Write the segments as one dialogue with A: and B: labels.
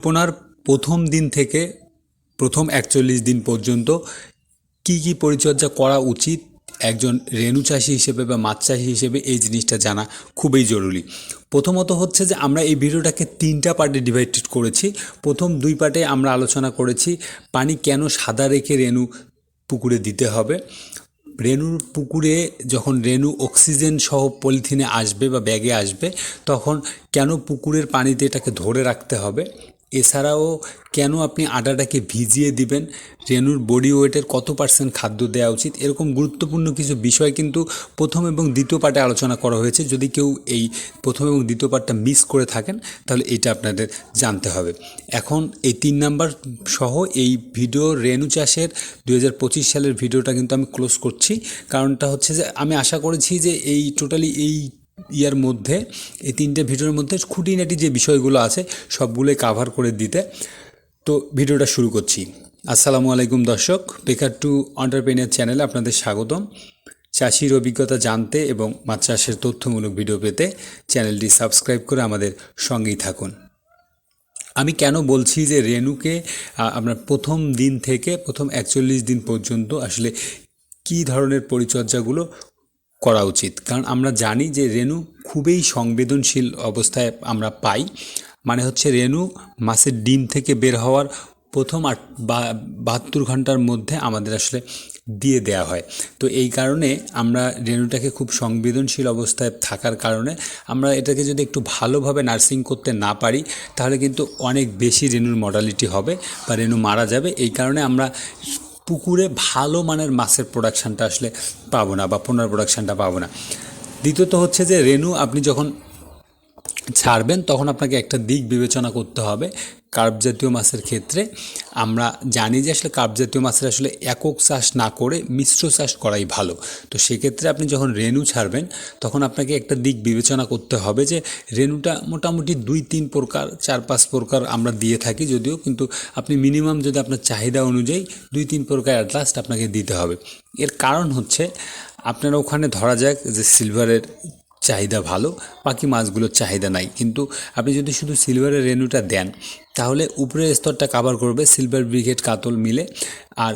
A: আপনার প্রথম দিন থেকে প্রথম একচল্লিশ দিন পর্যন্ত কি কি পরিচর্যা করা উচিত? একজন রেণু চাষি হিসেবে বা মাছ চাষি হিসেবে এই জিনিসটা জানা খুবই জরুরি। প্রথমত হচ্ছে যে আমরা এই ভিডিওটাকে তিনটা পার্টে ডিভাইড করেছি। প্রথম দুই পার্টে আমরা আলোচনা করেছি পানি কেন সাদা রেখে রেণু পুকুরে দিতে হবে। রেণুর পুকুরে যখন রেণু অক্সিজেন সহ পলিথিনে আসবে বা ব্যাগে আসবে, তখন কেন পুকুরের পানিতে এটাকে ধরে রাখতে হবে? এছাড়াও কেন আপনি আটাটাকে ভিজিয়ে দিবেন? রেণুর বডি ওয়েটের কত পার্সেন্ট খাদ্য দেওয়া উচিত? এরকম গুরুত্বপূর্ণ কিছু বিষয় কিন্তু প্রথম এবং দ্বিতীয় পার্টে আলোচনা করা হয়েছে। যদি কেউ এই প্রথম এবং দ্বিতীয় পার্টটা মিস করে থাকেন, তাহলে এটা আপনাদের জানতে হবে। এখন এই তিন নাম্বার সহ এই ভিডিও রেণু চাষের দু হাজার পঁচিশ সালের ভিডিওটা কিন্তু আমি ক্লোজ করছি। কারণটা হচ্ছে যে আমি আশা করেছি যে এই টোটালি এই ইয়ার মধ্যে, এই তিনটে ভিডিওর মধ্যে খুঁটিনাটি যে বিষয়গুলো আছে, সবগুলোই কাভার করে দিতে। তো ভিডিওটা শুরু করছি। আসসালামু আলাইকুম দর্শক বেকার টু অন্টারপ্রেনিয়ার চ্যানেলে আপনাদের স্বাগতম। চাষির অভিজ্ঞতা জানতে এবং মাছ চাষের তথ্যমূলক ভিডিও পেতে চ্যানেলটি সাবস্ক্রাইব করে আমাদের সঙ্গেই থাকুন। আমি কেন বলছি যে রেনুকে আপনার প্রথম দিন থেকে, প্রথম একচল্লিশ দিন পর্যন্ত আসলে কী ধরনের পরিচর্যাগুলো করা উচিত। কারণ আমরা জানি যে রেণু খুবই সংবেদনশীল অবস্থায় আমরা পাই। মানে হচ্ছে রেণু মাছের ডিম থেকে বের হওয়ার প্রথম আট বাহাত্তর ঘণ্টার মধ্যে আমাদের আসলে দিয়ে দেওয়া হয়। তো এই কারণে আমরা রেণুটাকে খুব সংবেদনশীল অবস্থায় থাকার কারণে আমরা এটাকে যদি একটু ভালোভাবে নার্সিং করতে না পারি, তাহলে কিন্তু অনেক বেশি রেণুর মর্টালিটি হবে বা রেণু মারা যাবে। এই কারণে আমরা পুকুরে ভালো মানের মাছের প্রোডাকশানটা আসলে পাবো না বা পুনর প্রোডাকশানটা পাবো না। দ্বিতীয়ত হচ্ছে যে, রেনু আপনি যখন ছাড়বেন, তখন আপনাকে একটা দিক বিবেচনা করতে হবে কার্প জাতীয় মাছের ক্ষেত্রে আমরা জানি যে আসলে কার্প জাতীয় মাছের আসলে একক চাষ না করে মিশ্র চাষ করাই ভালো। তো সেক্ষেত্রে আপনি যখন রেনু ছাড়বেন, তখন আপনাকে একটা দিক বিবেচনা করতে হবে যে রেনুটা মোটামুটি দুই তিন প্রকার, চার পাঁচ প্রকার আমরা দিয়ে থাকি যদিও, কিন্তু আপনি মিনিমাম যদি আপনার চাহিদা অনুযায়ী দুই তিন প্রকার অ্যাট লাস্ট আপনাকে দিতে হবে। এর কারণ হচ্ছে আপনার ওখানে ধরা যাক যে সিলভারের চাহিদা ভালো, বাকি মাছগুলোর চাহিদা নাই। কিন্তু আপনি যদি শুধু সিলভারের রেনুটা দেন তাহলে উপরের স্তরটা কাভার করবে সিলভার ব্রিগেড কাতল মিলে, আর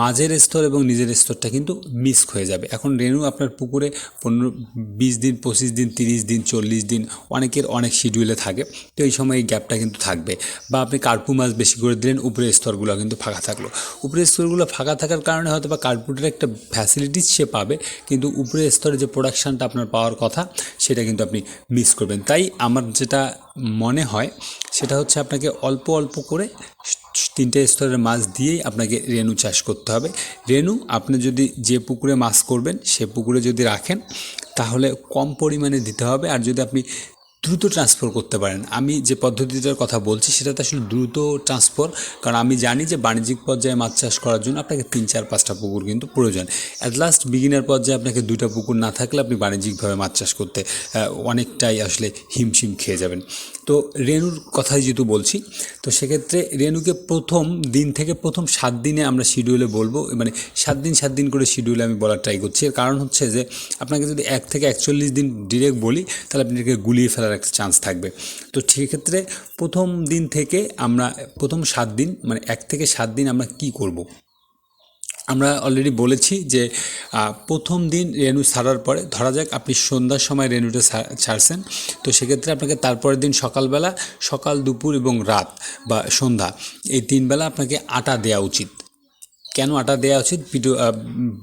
A: মাঝের স্তর এবং নিজের স্তরটা কিন্তু মিস হয়ে যাবে। এখন রেনু আপনার পুকুরে পনেরো, বিশ দিন, পঁচিশ দিন, তিরিশ দিন, চল্লিশ দিন, অনেকের অনেক শিডিউলে থাকে, তো এই সময় এই গ্যাপটা কিন্তু থাকবে। বা আপনি কার্পু মাছ বেশি করে দিলেন, উপরের স্তরগুলো কিন্তু ফাঁকা থাকল। উপরের স্তরগুলো ফাঁকা থাকার কারণে হয়তো বা কার্পুটের একটা ফ্যাসিলিটিস সে পাবে, কিন্তু উপরের স্তরে যে প্রোডাকশানটা আপনার পাওয়ার কথা, সেটা কিন্তু আপনি মিস করবেন। তাই আমার যেটা মনে হয়, সেটা হচ্ছে আপনাকে অল্প অল্প করে তিনটে স্তরের মাছ দিয়েই আপনাকে রেণু চাষ করতে হবে। রেণু, আপনি যদি যে পুকুরে মাছ করবেন, সে পুকুরে যদি রাখেন, তাহলে কম পরিমাণে দিতে হবে। আর যদি আপনি দ্রুত ট্রান্সফার করতে পারেন। আমি যে পদ্ধতিটার কথা বলছি, সেটাতে আসলে দ্রুত ট্রান্সফার কারণ আমি জানি যে বাণিজ্যিক পর্যায়ে মাছ চাষ করার জন্য আপনাকে তিন, চার, পাঁচটা পুকুর কিন্তু প্রয়োজন। অ্যাট লাস্ট বিগিনার পর্যায়ে আপনাকে দুইটা পুকুর না থাকলে আপনি বাণিজ্যিকভাবে মাছ চাষ করতে অনেকটাই আসলে হিমশিম খেয়ে যাবেন। তো রেনুর কথাই যেহেতু বলছি, তো সেক্ষেত্রে রেনুকে প্রথম দিন থেকে প্রথম সাত দিনে আমরা শিডিউলে বলব মানে সাত দিন সাত দিন করে শিডিউলে আমি বলার ট্রাই করছি। এর কারণ হচ্ছে যে, আপনাকে যদি এক থেকে একচল্লিশ দিন ডিরেক্ট বলি, তাহলে আপনি গুলিয়ে ফেলার একটা চান্স থাকবে। তো সেক্ষেত্রে প্রথম দিন থেকে আমরা, প্রথম সাত দিন মানে এক থেকে সাত দিন আমরা কি করব। আমরা অলরেডি বলেছি যে প্রথম দিন রেনু ছাড়ার পরে, ধরা যাক আপনি সন্ধ্যার সময় রেনুটা ছা- ছাড়ছেন, তো সেক্ষেত্রে আপনাকে তারপরের দিন সকালবেলা, সকাল, দুপুর এবং রাত বা সন্ধ্যা, এই তিন বেলা আপনাকে আটা দেওয়া উচিত। কেন আটা দেওয়া উচিত? ভিডিও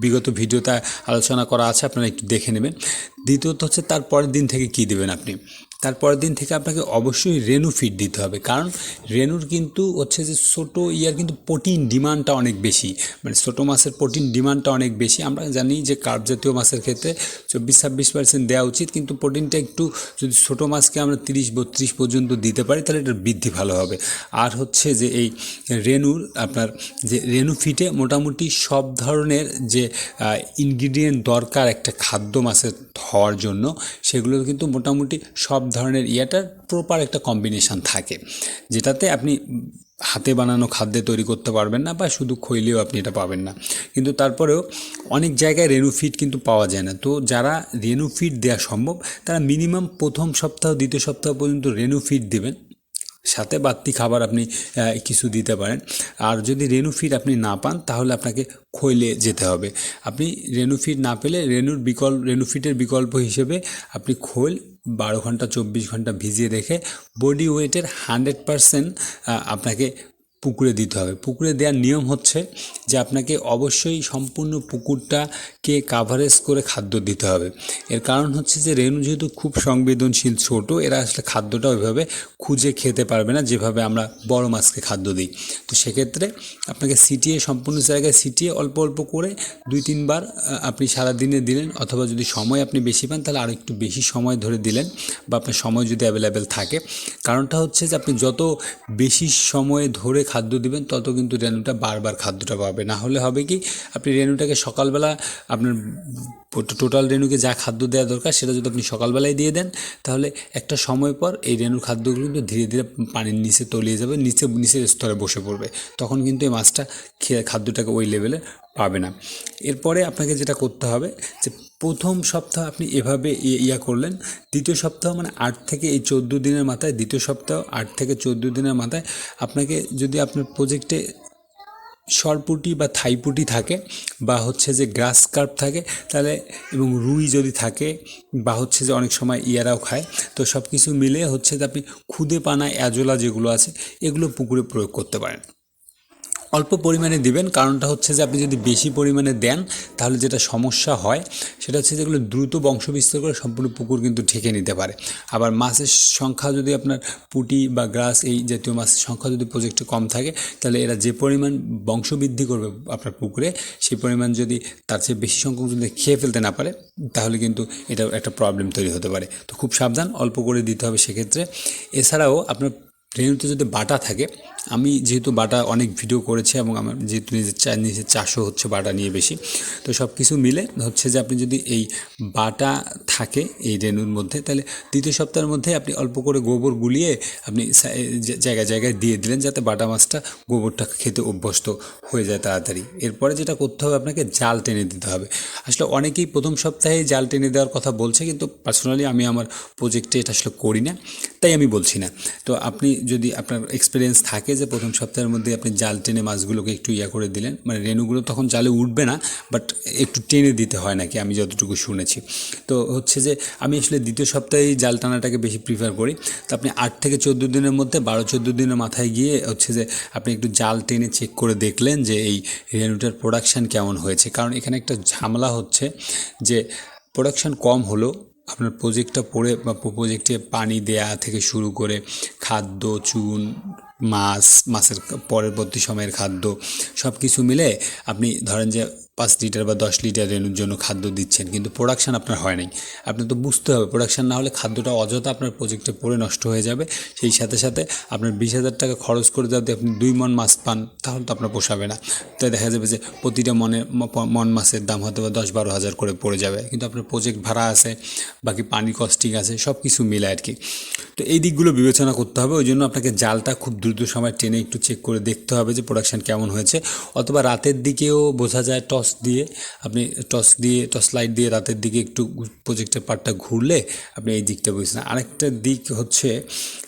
A: বিগত ভিডিওতে আলোচনা করা আছে, আপনারা একটু দেখে নেবেন। দ্বিতীয়ত হচ্ছে তারপরের দিন থেকে কী দেবেন আপনি? তারপরের দিন থেকে আপনাকে অবশ্যই রেনু ফিড দিতে হবে। কারণ রেনুর কিন্তু হচ্ছে যে ছোটো ইয়ার কিন্তু প্রোটিন ডিমান্ডটা অনেক বেশি। মানে ছোটো মাছের প্রোটিন ডিমান্ডটা অনেক বেশি। আমরা জানি যে কার্প জাতীয় মাছের ক্ষেত্রে চব্বিশ ছাব্বিশ পার্সেন্ট দেওয়া উচিত। কিন্তু প্রোটিনটা একটু যদি ছোটো মাছকে আমরা তিরিশ বত্রিশ পর্যন্ত দিতে পারি, তাহলে এটার বৃদ্ধি ভালো হবে। আর হচ্ছে যে এই রেনুর আপনার যে রেনু ফিটে মোটামুটি সব ধরনের যে ইনগ্রিডিয়েন্ট দরকার একটা খাদ্য মাছের হওয়ার জন্য, সেগুলো কিন্তু মোটামুটি সব ধরনের ইয়েটার প্রপার একটা কম্বিনেশান থাকে। যেটাতে আপনি হাতে বানানো খাদ্যে তৈরি করতে পারবেন না বা শুধু খইলেও আপনি এটা পাবেন না। কিন্তু তারপরেও অনেক জায়গায় রেনু ফিড কিন্তু পাওয়া যায় না। তো যারা রেনু ফিড দেওয়া সম্ভব, তারা মিনিমাম প্রথম সপ্তাহ, দ্বিতীয় সপ্তাহ পর্যন্ত রেনু ফিড দেবেন। সাথে বাড়তি খাবার আপনি কিছু দিতে পারেন। আর যদি রেনু ফিড আপনি না পান, তাহলে আপনাকে খৈলে যেতে হবে। আপনি রেনু ফিড না পেলে রেনুর বিকল্প রেনু ফিডের বিকল্প হিসেবে আপনি খোল বারো ঘণ্টা চব্বিশ ঘণ্টা ভিজিয়ে রেখে বডি ওয়েটের হান্ড্রেড পারসেন্ট আপনাকে পুকুরে দিতে হবে। পুকুরে দেওয়ার নিয়ম হচ্ছে যে আপনাকে অবশ্যই সম্পূর্ণ পুকুরটাকে কাভারেজ করে খাদ্য দিতে হবে। এর কারণ হচ্ছে যে রেণু যেহেতু খুব সংবেদনশীল ছোট, এরা আসলে খাদ্যটা ওইভাবে খুঁজে খেতে পারবে না যেভাবে আমরা বড় মাছকে খাদ্য দিই। তো সেক্ষেত্রে আপনাকে সিটিয়ে, সম্পূর্ণ জায়গায় সিটিয়ে অল্প অল্প করে দুই তিনবার আপনি সারা দিনে দিলেন অথবা যদি সময় আপনি বেশি পান তাহলে আরও একটু বেশি সময় ধরে দিলেন বা আপনার সময় যদি অ্যাভেলেবেল থাকে। কারণটা হচ্ছে যে আপনি যত বেশি সময় ধরে খাদ্য দিবেন, তত কিন্তু রেণুটা বারবার খাদ্যটা পাবে। না হলে হবে কি, আপনি রেণুটাকে সকালবেলা আপনার টোটাল রেণুকে যা খাদ্য দেওয়া দরকার সেটা যদি আপনি সকালবেলায় দিয়ে দেন, তাহলে একটা সময় পর এই রেণুর খাদ্যগুলো কিন্তু ধীরে ধীরে পানির নিচে তলিয়ে যাবে, নিচে, নিচের স্তরে বসে পড়বে। তখন কিন্তু এই মাছটা খেয়ে খাদ্যটাকে ওই লেভেলে পাবে না। এরপরে আপনাকে যেটা করতে হবে যে প্রথম সপ্তাহ আপনি এভাবে ইয়া করলেন, দ্বিতীয় সপ্তাহ মানে আট থেকে এই চোদ্দ দিনের মাথায়, দ্বিতীয় সপ্তাহ আট থেকে চোদ্দ দিনের মাথায় আপনাকে যদি আপনার প্রজেক্টে সরপুটি বা থাইপুটি থাকে বা হচ্ছে যে গ্রাস কার্প থাকে, তাহলে এবং রুই যদি থাকে বা হচ্ছে যে অনেক সময় ইয়ারাও খায়, তো সব কিছু মিলে হচ্ছে যে আপনি খুদে পানা অ্যাজোলা যেগুলো আছে, এগুলো পুকুরে প্রয়োগ করতে পারেন। অল্প পরিমাণে দিবেন। কারণটা হচ্ছে যে আপনি যদি বেশি পরিমাণে দেন, তাহলে যেটা সমস্যা হয়, সেটা হচ্ছে যেগুলো দ্রুত বংশ বিস্তার করে সম্পূর্ণ পুকুর কিন্তু ঢেকে নিতে পারে। আবার মাছের সংখ্যা যদি আপনার পুঁটি বা গ্রাস এই জাতীয় মাছের সংখ্যা যদি প্রজেক্টে কম থাকে, তাহলে এরা যে পরিমাণ বংশবৃদ্ধি করবে আপনার পুকুরে, সেই পরিমাণ যদি তার চেয়ে বেশি সংখ্যক যদি খেয়ে ফেলতে না পারে, তাহলে কিন্তু এটা একটা প্রবলেম তৈরি হতে পারে। তো খুব সাবধান, অল্প করে দিতে হবে সেক্ষেত্রে। এছাড়াও আপনার রেণুতে যদি বাটা থাকে আমি যেহেতু বাটা অনেক ভিডিও করেছি এবং আমার যেহেতু নিজের চা নিজের চাষও হচ্ছে বাটা নিয়ে বেশি, তো সব কিছু মিলে হচ্ছে যে আপনি যদি এই বাটা থাকে এই রেণুর মধ্যে, তাহলে দ্বিতীয় সপ্তাহের মধ্যে আপনি অল্প করে গোবর গুলিয়ে আপনি জায়গায় জায়গায় দিয়ে দিলেন যাতে বাটা মাছটা গোবরটা খেতে অভ্যস্ত হয়ে যায় তাড়াতাড়ি। এরপরে যেটা করতে হবে আপনাকে জাল টেনে দিতে হবে। আসলে অনেকেই প্রথম সপ্তাহে জাল টেনে দেওয়ার কথা বলছে, কিন্তু পার্সোনালি আমি আমার প্রজেক্টে এটা আসলে করি না, তাই আমি বলছি না। তো আপনি যদি আপনার এক্সপিরিয়েন্স থাকে যে প্রথম সপ্তাহের মধ্যে আপনি জাল টেনে মাছগুলোকে একটু ইয়া করে দিলেন মানে রেণুগুলো তখন জালে উঠবে না বাট একটু টেনে দিতে হয় নাকি আমি যতটুকু শুনেছি। তো হচ্ছে যে আমি আসলে দ্বিতীয় সপ্তাহে জাল টানাটাকে বেশি প্রিফার করি। তো আপনি আট থেকে চোদ্দ দিনের মধ্যে বারো, চোদ্দ দিনের মাথায় গিয়ে হচ্ছে যে আপনি একটু জাল টেনে চেক করে দেখলেন যে এই রেণুটার প্রোডাকশান কেমন হয়েছে। কারণ এখানে একটা ঝামেলা হচ্ছে যে প্রোডাকশান কম হলো আপনার প্রজেক্টটা পড়ে বা প্রজেক্টে পানি দেয়া থেকে শুরু করে খাদ্য, চুন মাছ মাছের পরবর্তী সময়ের খাদ্য সব কিছু মিলে আপনি ধরেন যে পাঁচ লিটার বা দশ লিটার রেণুর জন্য খাদ্য দিচ্ছেন, কিন্তু প্রোডাকশান আপনার হয় নাই। আপনার তো বুঝতে হবে প্রোডাকশান না হলে খাদ্যটা অযথা আপনার প্রজেক্টে পড়ে নষ্ট হয়ে যাবে। সেই সাথে সাথে আপনার বিশ হাজার টাকা খরচ করে যদি আপনি দুই মন মাছ পান, তাহলে তো আপনার পোষাবে না। তাই দেখা যাবে যে প্রতিটা মনে, মন মাছের দাম হয়তো বা দশ বারো হাজার করে পড়ে যাবে, কিন্তু আপনার প্রজেক্ট ভাড়া আছে, বাকি পানি কস্টিং আছে সব কিছু মিলে আর কি তো এই দিকগুলো বিবেচনা করতে হবে, ওই জন্য আপনাকে জালটা খুব দ্রুত সময় টেনে একটু চেক করে দেখতে হবে যে প্রোডাকশান কেমন হয়েছে, অথবা রাতের দিকেও বোঝা যায় টস দিয়ে, আপনি টস দিয়ে টস লাইট দিয়ে রাতের দিকে একটু প্রজেক্টের পার্টটা ঘুরলে আপনি এই দিকটা বুঝছেন। আরেকটা দিক হচ্ছে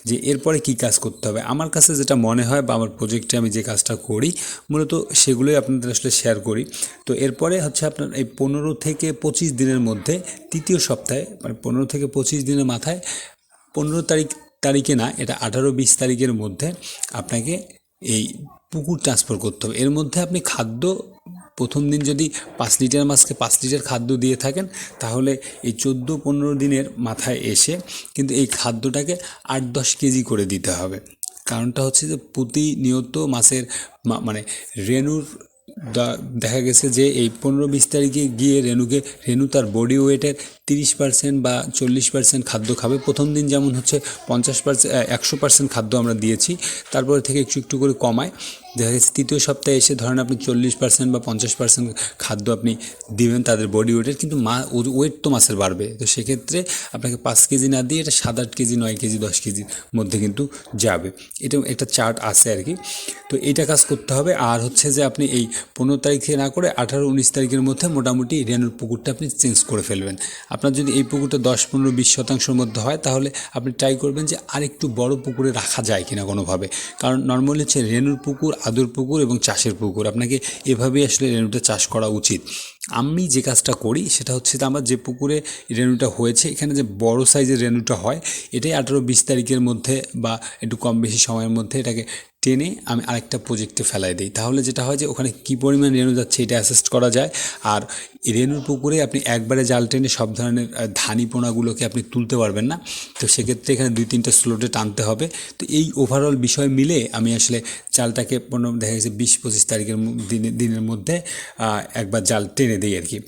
A: যে এরপরে কি কাজ করতে হবে? আমার কাছে যেটা মনে হয় বা আমার প্রজেক্টে আমি যে কাজটা করি, মূলত সেগুলোই আপনাদের আসলে শেয়ার করি। তো এরপরে হচ্ছে আপনার এই পনেরো থেকে পঁচিশ দিনের মধ্যে তৃতীয় সপ্তাহে মানে পনেরো থেকে পঁচিশ দিনের মাথায়, পনেরো তারিখ, তারিখে না, এটা আঠারো বিশ তারিখের মধ্যে আপনাকে এই পুকুর ট্রান্সফার করতে হবে। এর মধ্যে আপনি খাদ্য প্রথম দিন যদি পাঁচ লিটার মাছকে পাঁচ লিটার খাদ্য দিয়ে থাকেন, তাহলে এই চোদ্দ পনেরো দিনের মাথায় এসে কিন্তু এই খাদ্যটাকে আট দশ কেজি করে দিতে হবে। কারণটা হচ্ছে যে প্রতিনিয়ত মাছের মানে রেণুর দেখা গেছে যে এই পনেরো বিশ তারিখে গিয়ে রেণুকে, রেণু তার বডি ওয়েটের তিরিশ পার্সেন্ট বা চল্লিশ পার্সেন্ট খাদ্য খাবে। প্রথম দিন যেমন হচ্ছে পঞ্চাশ পার্সেন্ট একশো পার্সেন্ট খাদ্য আমরা দিয়েছি, তারপরে থেকে একটু একটু করে কমায়। দেখা গেছে তৃতীয় সপ্তাহে এসে ধরেন আপনি চল্লিশ পার্সেন্ট বা পঞ্চাশ পার্সেন্ট খাদ্য আপনি দিবেন তাদের বডি ওয়েটের কিন্তু মা ওয়েট তো মাছের বাড়বে। তো সেক্ষেত্রে আপনাকে পাঁচ কেজি না দিয়ে এটা সাত আট কেজি, নয় কেজি, দশ কেজির মধ্যে কিন্তু যাবে। এটা একটা চার্ট আছে আর কি। তো এটা কাজ করতে হবে। আর হচ্ছে যে আপনি এই পনেরো তারিখে না করে আঠারো, উনিশ তারিখের মধ্যে মোটামুটি রেনুর পুকুরটা আপনি চেঞ্জ করে ফেলবেন। আপনার যদি এই পুকুরটা দশ, পনেরো, বিশ শতাংশের মধ্যে হয়, তাহলে আপনি ট্রাই করবেন যে আরেকটু বড় পুকুরে রাখা যায় কিনা কোনোভাবে। কারণ নর্মালি হচ্ছে রেনুর পুকুর আদর পুকুর এবং চাষের পুকুর। আপনাকে এভাবেই আসলে রেণুটা চাষ করা উচিত। আমি যে কাজটা করি সেটা হচ্ছে আমার যে পুকুরে রেনুটা হয়েছে, এখানে যে বড় সাইজের রেনুটা হয়, এটাই আঠারো বিশ তারিখের মধ্যে বা একটু কম বেশি সময়ের মধ্যে এটাকে টেনে আমি আরেকটা প্রজেক্টে ফেলাই দিই। তাহলে যেটা হয় যে ওখানে কী পরিমাণ রেনু যাচ্ছে এটা অ্যাসেস্ট করা যায়। আর রেনুর পুকুরে আপনি একবারে জাল টেনে সব ধরনের ধানি পোনাগুলোকে আপনি তুলতে পারবেন না। তো সেক্ষেত্রে এখানে দুই তিনটা স্লোটে টানতে হবে। তো এই ওভারঅল বিষয় মিলে আমি আসলে জালটাকে পনেরো, দেখা গেছে বিশ পঁচিশ তারিখের দিনের মধ্যে একবার জাল টেনে দিই আর কি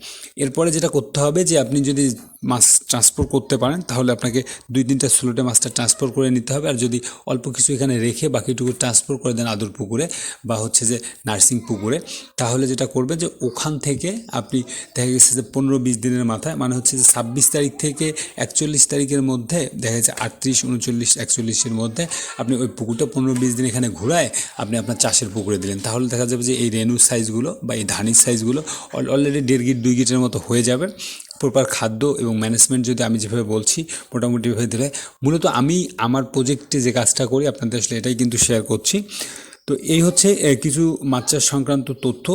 A: এরপরে যেটা করতে হবে যে আপনি যদি মাছ ট্রান্সপোর্ট করতে পারেন, তাহলে আপনাকে দুই তিনটা স্লোটে মাছটা ট্রান্সফার করে নিতে হবে। আর যদি অল্প কিছু এখানে রেখে বাকিটুকু ট্রান্সফার করে দেন আদর পুকুরে বা হচ্ছে যে নার্সিং পুকুরে, তাহলে যেটা করবে যে ওখান থেকে আপনি দেখা গেছে যে পনেরো বিশ দিনের মাথায় মানে হচ্ছে যে ছাব্বিশ তারিখ থেকে একচল্লিশ তারিখের মধ্যে, দেখা যাচ্ছে আটত্রিশ, উনচল্লিশ, একচল্লিশের মধ্যে আপনি ওই পুকুরটা পনেরো বিশ দিন এখানে ঘুরায় আপনি আপনার চাষের পুকুরে দিলেন। তাহলে দেখা যাবে যে এই রেনুর সাইজগুলো বা এই ধানির সাইজগুলো অলরেডি দেড় গিট, দুই গিটের মতো হয়ে যাবে। প্রপার খাদ্য এবং ম্যানেজমেন্ট যদি আমি যেভাবে বলছি মোটামুটিভাবে দিলে মূলত আমি আমার প্রজেক্টে যে কাজটা করি, আপনাদের আসলে এটাই কিন্তু শেয়ার করছি। তো এই হচ্ছে কিছু মাছ চাষ সংক্রান্ত তথ্য।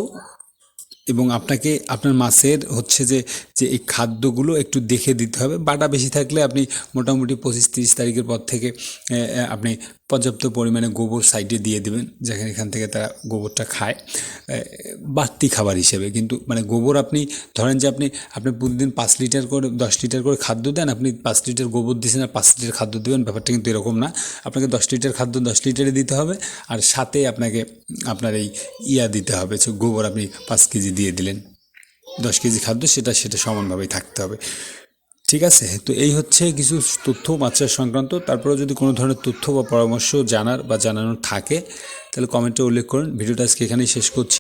A: এবং আপনাকে, আপনার মাছের হচ্ছে যে যে এই খাদ্যগুলো একটু দেখে দিতে হবে। বাটা বেশি থাকলে আপনি মোটামুটি পঁচিশ তিরিশ তারিখের পর থেকে আপনি পর্যাপ্ত পরিমাণে গোবর সাইডে দিয়ে দেবেন, যেখানে এখান থেকে তারা গোবরটা খায় বাড়তি খাবার হিসেবে। কিন্তু মানে গোবর আপনি, ধরেন যে আপনি আপনি প্রতিদিন পাঁচ লিটার করে, দশ লিটার করে খাদ্য দেন, আপনি পাঁচ লিটার গোবর দিয়েছেন আর পাঁচ লিটার খাদ্য দেবেন, ব্যাপারটা কিন্তু এরকম না। আপনাকে দশ লিটার খাদ্য দশ লিটারে দিতে হবে আর সাথে আপনাকে আপনার এই ইয়া দিতে হবে গোবর আপনি পাঁচ কেজি দিয়ে দিলেন। দশ কেজি খাদ্য সেটা সেটা সমানভাবেই থাকতে হবে। ঠিক আছে, তো এই হচ্ছে কিছু তথ্য মাছের সংক্রান্ত। তারপরে যদি কোনো ধরনের তথ্য বা পরামর্শ জানার বা জানানোর থাকে, তাহলে কমেন্টে উল্লেখ করুন। ভিডিওটা আজকে এখানেই শেষ করছি।